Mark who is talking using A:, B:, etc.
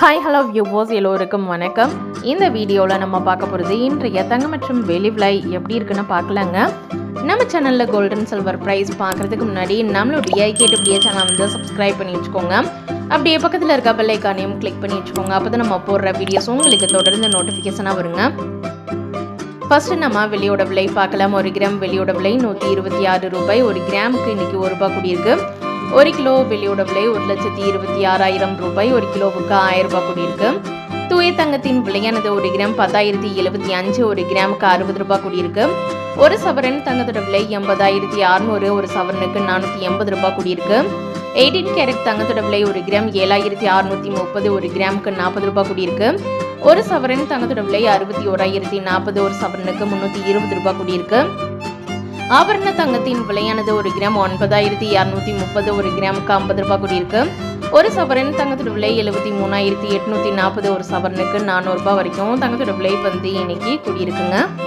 A: Hi hello வியூவோஸ் எல்லோருக்கும் வணக்கம். இந்த வீடியோவில் நம்ம பார்க்க போகிறது இன்றைய தங்கம் மற்றும் வெளி விலை எப்படி இருக்குன்னு பார்க்கலாங்க. நம்ம சேனலில் கோல்டன் சில்வர் ப்ரைஸ் பார்க்குறதுக்கு முன்னாடி நம்மளுடைய கேட்டுப்படியே சேனல் வந்து சப்ஸ்கிரைப் பண்ணி வச்சுக்கோங்க. அப்படியே பக்கத்தில் இருக்க பெல்லைக்கானையும் கிளிக் பண்ணி வச்சுக்கோங்க. அப்போ தான் நம்ம போடுற வீடியோஸ் உங்களுக்கு தொடர்ந்து நோட்டிஃபிகேஷனாக வருங்க. ஃபர்ஸ்ட் நம்ம வெளியோட விலை பார்க்கலாம். ஒரு கிராம் வெளியோட விலை நூற்றி இருபத்தி ஆறு ரூபாய். ஒரு கிராமுக்கு இன்னைக்கு ஒரு ரூபாய் கூடியிருக்கு. ஒரு கிலோ வெள்ளியோட விலை ஒரு லட்சத்தி இருபத்தி ஆறாயிரம் ரூபாய் ஒரு கிலோவுக்கு ஆயிரம் ரூபாய் கூடியிருக்கு. தூய தங்கத்தின் விலையானது ஒரு கிராம் பத்தாயிரத்தி எழுபத்தி அஞ்சு ஒரு கிராமுக்கு அறுபது ரூபாய் கூடியிருக்கு. ஒரு சவரன் தங்கத்தோட விலை எண்பதாயிரத்தி அறுநூறு ஒரு சவரனுக்கு நானூற்றி எண்பது ரூபாய் கூடியிருக்கு. எயிட்டீன் கேரட் தங்கத்தோட விலை ஒரு கிராம் ஏழாயிரத்தி அறுநூற்றி முப்பது ஒரு கிராமுக்கு நாற்பது ரூபாய் கூடியிருக்கு. ஒரு சவரன் தங்கத்தோட விலை அறுபத்தி ஓராயிரத்தி நாற்பது ஒரு சவரனுக்கு முந்நூற்றி இருபது ரூபாய் கூடியிருக்கு. ஆபரண தங்கத்தின் விலையானது ஒரு கிராம் ஒன்பதாயிரத்தி இரநூத்தி முப்பது ஒரு கிராமுக்கு ஐம்பது ரூபாய் கூடியிருக்கு. ஒரு சவரன் தங்கத்தோட விலை எழுபத்தி மூணாயிரத்தி எட்நூத்தி நாற்பது ஒரு சவரனுக்கு நானூறுரூபா வரைக்கும் தங்கத்தோட விலை வந்து இன்னைக்கு கூடியிருக்குங்க.